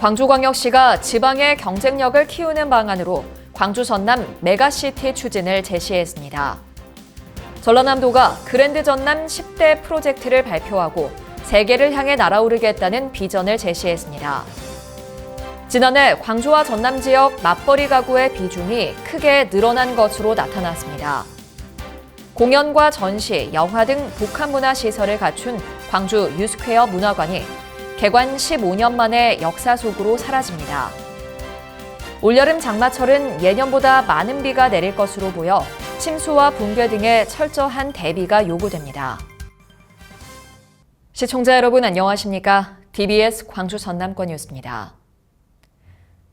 광주광역시가 지방의 경쟁력을 키우는 방안으로 광주 전남 메가시티 추진을 제시했습니다. 전라남도가 그랜드 전남 10대 프로젝트를 발표하고 세계를 향해 날아오르겠다는 비전을 제시했습니다. 지난해 광주와 전남 지역 맞벌이 가구의 비중이 크게 늘어난 것으로 나타났습니다. 공연과 전시, 영화 등 복합문화 시설을 갖춘 광주 유스퀘어 문화관이 개관 15년 만에 역사 속으로 사라집니다. 올여름 장마철은 예년보다 많은 비가 내릴 것으로 보여 침수와 붕괴 등의 철저한 대비가 요구됩니다. 시청자 여러분 안녕하십니까? DBS 광주 전남권 뉴스입니다.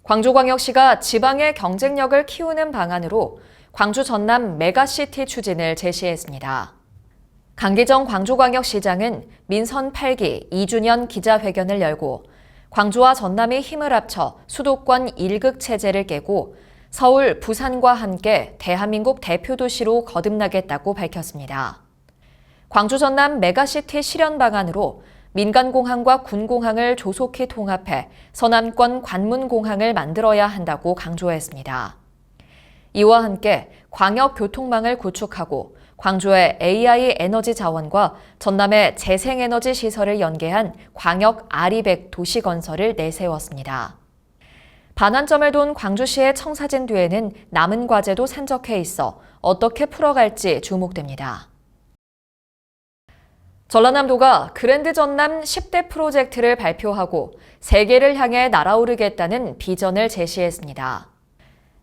광주광역시가 지방의 경쟁력을 키우는 방안으로 광주 전남 메가시티 추진을 제시했습니다. 강기정 광주광역시장은 민선 8기 2주년 기자회견을 열고 광주와 전남이 힘을 합쳐 수도권 1극 체제를 깨고 서울, 부산과 함께 대한민국 대표 도시로 거듭나겠다고 밝혔습니다. 광주 전남 메가시티 실현 방안으로 민간공항과 군공항을 조속히 통합해 서남권 관문공항을 만들어야 한다고 강조했습니다. 이와 함께 광역교통망을 구축하고 광주의 AI 에너지 자원과 전남의 재생에너지 시설을 연계한 광역 아리백 도시 건설을 내세웠습니다. 반환점을 돈 광주시의 청사진 뒤에는 남은 과제도 산적해 있어 어떻게 풀어갈지 주목됩니다. 전라남도가 그랜드 전남 10대 프로젝트를 발표하고 세계를 향해 날아오르겠다는 비전을 제시했습니다.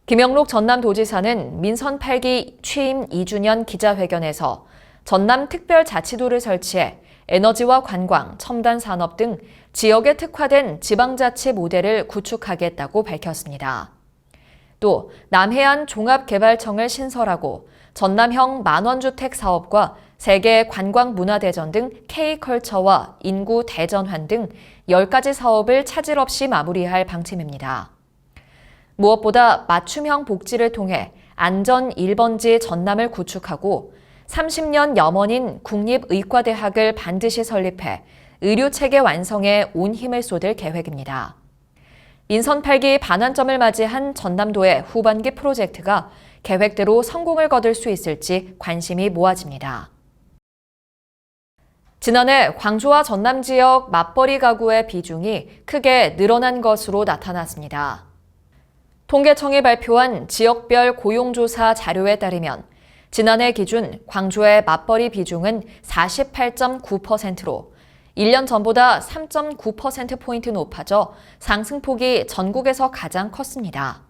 김영록 전남도지사는 민선 8기 취임 2주년 기자회견에서 전남 특별자치도를 설치해 에너지와 관광, 첨단 산업 등 지역에 특화된 지방자치 모델을 구축하겠다고 밝혔습니다. 또 남해안 종합개발청을 신설하고 전남형 만원주택 사업과 세계 관광문화대전 등 K컬처와 인구 대전환 등 10가지 사업을 차질 없이 마무리할 방침입니다. 무엇보다 맞춤형 복지를 통해 안전 1번지 전남을 구축하고 30년 염원인 국립의과대학을 반드시 설립해 의료체계 완성에 온 힘을 쏟을 계획입니다. 인선 8기 반환점을 맞이한 전남도의 후반기 프로젝트가 계획대로 성공을 거둘 수 있을지 관심이 모아집니다. 지난해 광주와 전남 지역 맞벌이 가구의 비중이 크게 늘어난 것으로 나타났습니다. 통계청이 발표한 지역별 고용조사 자료에 따르면 지난해 기준 광주의 맞벌이 비중은 48.9%로 1년 전보다 3.9%포인트 높아져 상승폭이 전국에서 가장 컸습니다.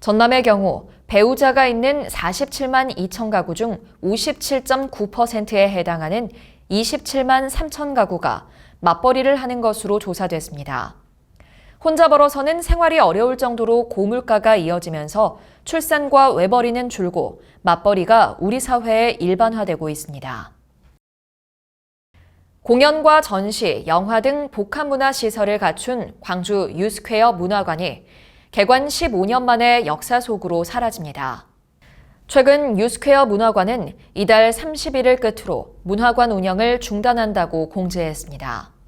전남의 경우 배우자가 있는 47만 2천 가구 중 57.9%에 해당하는 27만 3천 가구가 맞벌이를 하는 것으로 조사됐습니다. 혼자 벌어서는 생활이 어려울 정도로 고물가가 이어지면서 출산과 외벌이는 줄고 맞벌이가 우리 사회에 일반화되고 있습니다. 공연과 전시, 영화 등 복합문화 시설을 갖춘 광주 유스퀘어 문화관이 개관 15년 만에 역사 속으로 사라집니다. 최근 유스퀘어 문화관은 이달 30일을 끝으로 문화관 운영을 중단한다고 공지했습니다.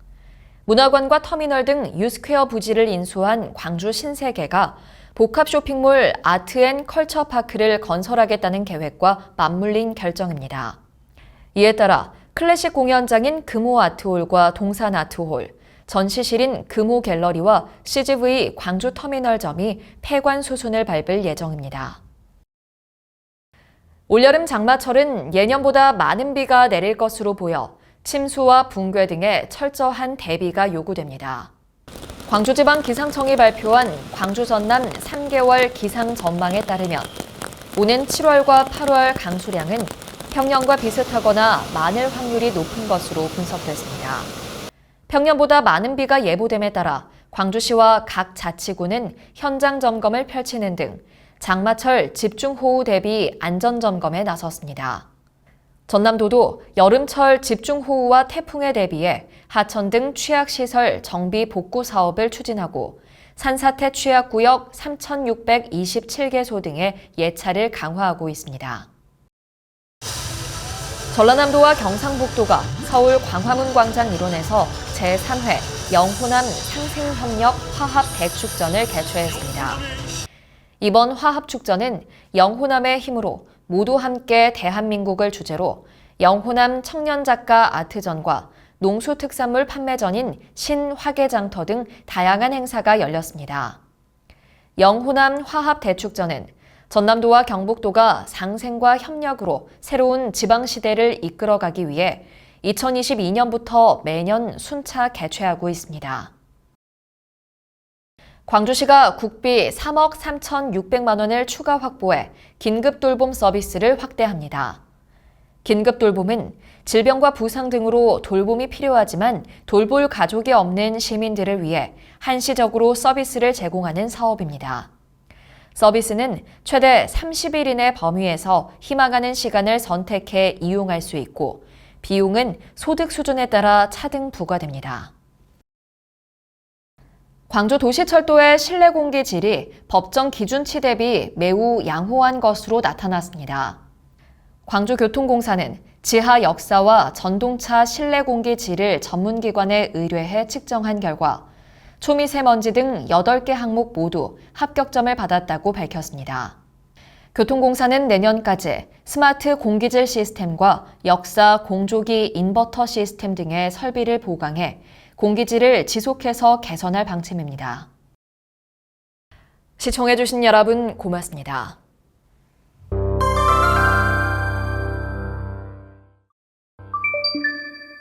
문화관과 터미널 등 유스퀘어 부지를 인수한 광주 신세계가 복합 쇼핑몰 아트앤 컬처파크를 건설하겠다는 계획과 맞물린 결정입니다. 이에 따라 클래식 공연장인 금호 아트홀과 동산 아트홀, 전시실인 금호 갤러리와 CGV 광주 터미널점이 폐관 수순을 밟을 예정입니다. 올여름 장마철은 예년보다 많은 비가 내릴 것으로 보여 침수와 붕괴 등의 철저한 대비가 요구됩니다. 광주지방 기상청이 발표한 광주 전남 3개월 기상 전망에 따르면 오는 7월과 8월 강수량은 평년과 비슷하거나 많을 확률이 높은 것으로 분석됐습니다. 평년보다 많은 비가 예보됨에 따라 광주시와 각 자치구는 현장 점검을 펼치는 등 장마철 집중호우 대비 안전점검에 나섰습니다. 전남도도 여름철 집중호우와 태풍에 대비해 하천 등 취약시설 정비 복구 사업을 추진하고 산사태 취약구역 3,627개소 등의 예찰을 강화하고 있습니다. 전라남도와 경상북도가 서울 광화문 광장 일원에서 제3회 영호남 상생협력 화합 대축전을 개최했습니다. 이번 화합 축전은 영호남의 힘으로 모두 함께 대한민국을 주제로 영호남 청년 작가 아트전과 농수특산물 판매전인 신화계장터 등 다양한 행사가 열렸습니다. 영호남 화합 대축전은 전남도와 경북도가 상생과 협력으로 새로운 지방시대를 이끌어가기 위해 2022년부터 매년 순차 개최하고 있습니다. 광주시가 국비 3억 3,600만 원을 추가 확보해 긴급 돌봄 서비스를 확대합니다. 긴급 돌봄은 질병과 부상 등으로 돌봄이 필요하지만 돌볼 가족이 없는 시민들을 위해 한시적으로 서비스를 제공하는 사업입니다. 서비스는 최대 30일 이내 범위에서 희망하는 시간을 선택해 이용할 수 있고 비용은 소득 수준에 따라 차등 부과됩니다. 광주 도시철도의 실내 공기 질이 법정 기준치 대비 매우 양호한 것으로 나타났습니다. 광주교통공사는 지하 역사와 전동차 실내 공기 질을 전문기관에 의뢰해 측정한 결과 초미세먼지 등 8개 항목 모두 합격점을 받았다고 밝혔습니다. 교통공사는 내년까지 스마트 공기질 시스템과 역사 공조기 인버터 시스템 등의 설비를 보강해 공기질을 지속해서 개선할 방침입니다. 시청해주신 여러분 고맙습니다.